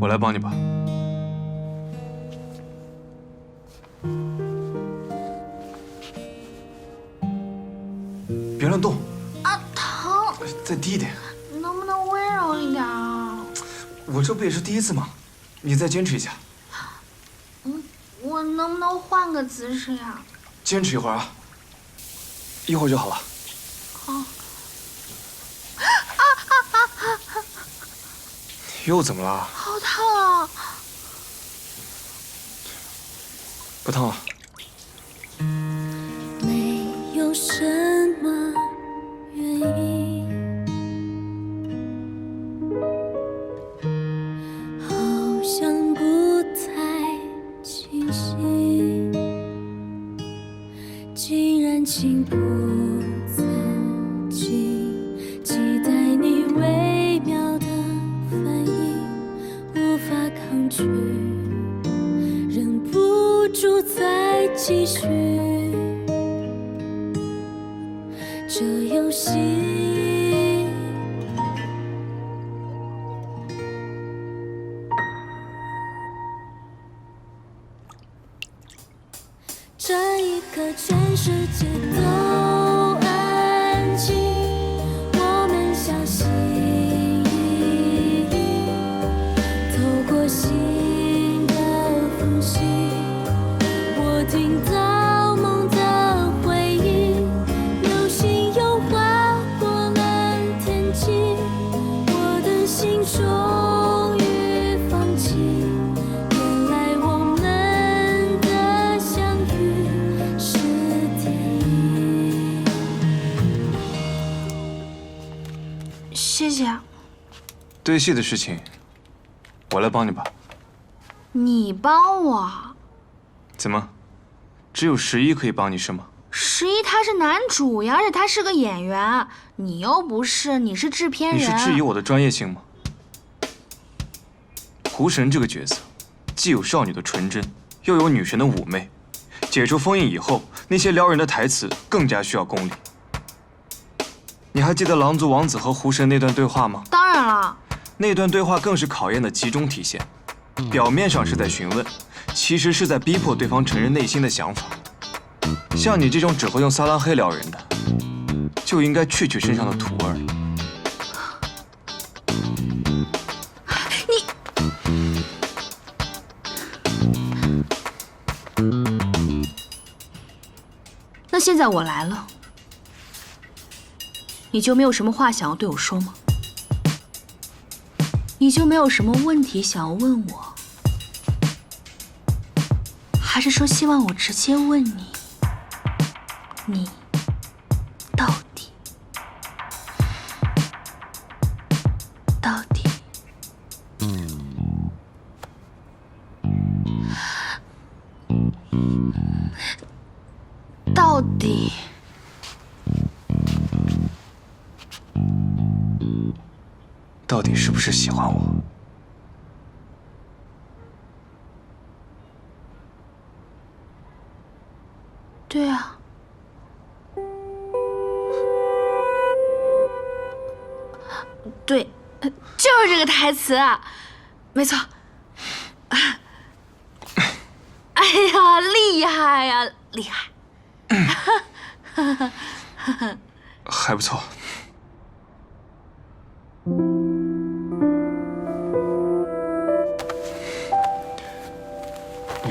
我来帮你吧。别乱动，啊，疼！再低一点。能不能温柔一点啊？我这不也是第一次吗？你再坚持一下，嗯，我能不能换个姿势呀？坚持一会儿啊，一会儿就好了。好。又怎么了？好烫啊！不烫了。没有什么原因，好像不太清晰，竟然情不继续这游戏。这一刻，全世界谢谢啊，对戏的事情，我来帮你吧。你帮我。怎么，只有十一可以帮你是吗？十一他是男主呀，而且他是个演员，你又不是，你是制片人。你是质疑我的专业性吗？狐神这个角色，既有少女的纯真，又有女神的妩媚。解除封印以后，那些撩人的台词更加需要功力。你还记得狼族王子和狐神那段对话吗？当然了，那段对话更是考验的集中体现。表面上是在询问，其实是在逼迫对方承认内心的想法。像你这种只会用撒浪黑撩人的，就应该去去身上的土味儿。那现在我来了，你就没有什么话想要对我说吗？你就没有什么问题想要问我？还是说希望我直接问你？你到底是不是喜欢我？对啊，对，就是这个台词，没错。哎呀，厉害呀，厉害！还不错。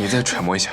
再揣摩一下。